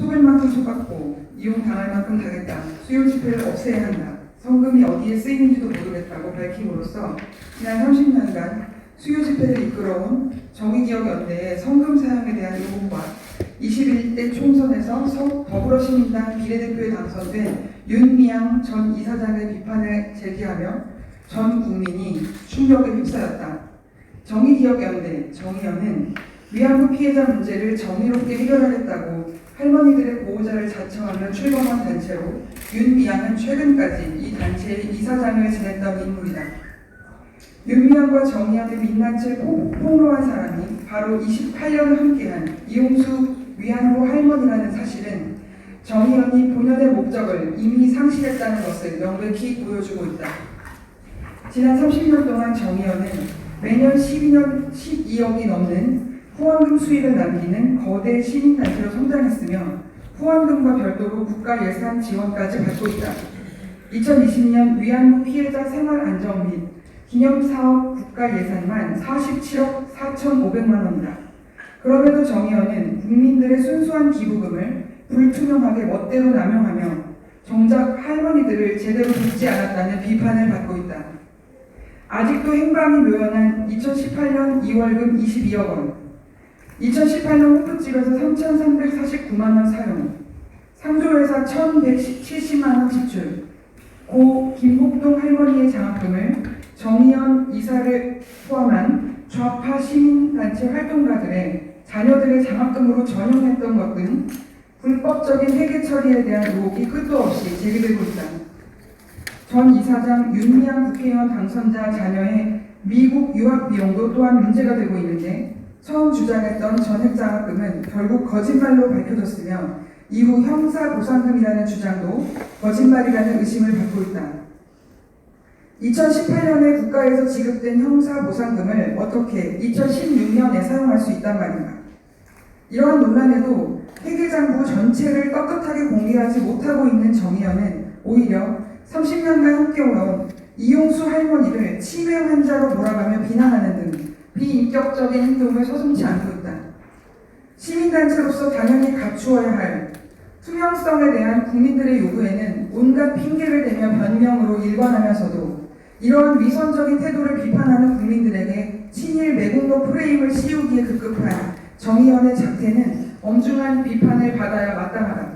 속을 만큼 속았고 이용당할 만큼 당했다. 수요 집회를 없애야 한다. 성금이 어디에 쓰이는지도 모르겠다고 밝힘으로써 지난 30년간 수요 집회를 이끌어온 정의기억연대의 성금 사용에 대한 요구와 21대 총선에서 서 더불어시민당 비례대표에 당선된 윤미향 전 이사장의 비판을 제기하며 전 국민이 충격에 휩싸였다. 정의기억연대 정의연은 위안부 피해자 문제를 정의롭게 해결하겠다고 할머니들의 보호자를 자청하며 출범한 단체로 윤미향은 최근까지 이 단체의 이사장을 지냈던 인물이다. 윤미향과 정의연의 민낯을 폭- 폭로한 사람이 바로 28년을 함께한 이용수 위안부 할머니라는 사실은 정의연이 본연의 목적을 이미 상실했다는 것을 명백히 보여주고 있다. 지난 30년 동안 정의연은 매년 12년 12억이 넘는 후원금 수익을 남기는 거대 시민단체로 성장했으며 후원금과 별도로 국가 예산 지원까지 받고 있다. 2020년 위안부 피해자 생활 안정 및 기념사업 국가 예산만 47억 4,500만 원이다. 그럼에도 정의원은 국민들의 순수한 기부금을 불투명하게 멋대로 남용하며 정작 할머니들을 제대로 돕지 않았다는 비판을 받고 있다. 아직도 행방이 묘연한 2018년 2월금 22억 원, 2018년 호프집에서 3,349만 원 사용, 상조회사 1,170만 원 지출, 고 김복동 할머니의 장학금을 정의연 이사를 포함한 좌파 시민단체 활동가들의 자녀들의 장학금으로 전용했던 것 등 불법적인 회계 처리에 대한 의혹이 끝도 없이 제기되고 있다. 전 이사장 윤미향 국회의원 당선자 자녀의 미국 유학 비용도 또한 문제가 되고 있는데 처음 주장했던 전액 장학금은 결국 거짓말로 밝혀졌으며 이후 형사 보상금이라는 주장도 거짓말이라는 의심을 받고 있다. 2018년에 국가에서 지급된 형사 보상금을 어떻게 2016년에 사용할 수 있단 말인가? 이러한 논란에도 회계장부 전체를 떳떳하게 공개하지 못하고 있는 정의연은 오히려 30년간 함께오던 이용수 할머니를 치매 환자로 몰아가며 비난하는 등 비인격적인 행동을 서슴지 않고 있다. 시민단체로서 당연히 갖추어야 할 투명성에 대한 국민들의 요구에는 온갖 핑계를 대며 변명으로 일관하면서도 이러한 위선적인 태도를 비판하는 국민들에게 친일 매국노 프레임을 씌우기에 급급한 정의연의 작태는 엄중한 비판을 받아야 마땅하다.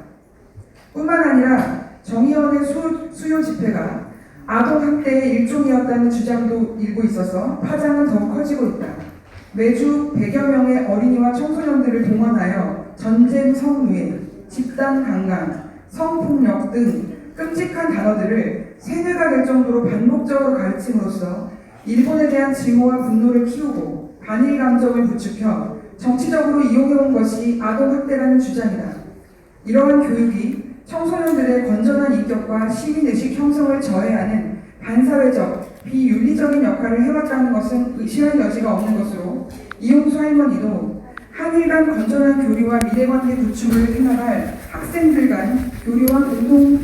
뿐만 아니라 정의연의 수, 수요 집회가 아동학대의 일종이었다는 주장도 일고 있어서 파장은 더욱 커지고 있다. 매주 100여 명의 어린이와 청소년들을 동원하여 전쟁 성노예, 집단 강간, 성폭력 등 끔찍한 단어들을 세뇌가 될 정도로 반복적으로 가르침으로써 일본에 대한 증오와 분노를 키우고 반일 감정을 부추겨 정치적으로 이용해온 것이 아동학대라는 주장이다. 이러한 교육이 청소년들의 건전한 인격과 시민의식 형성을 저해하는 반사회적, 비윤리적인 역할을 해왔다는 것은 의심할 여지가 없는 것으로 이용수 할머니도 한일 간 건전한 교류와 미래관계 구축을 해나갈 학생들 간 교류와 공동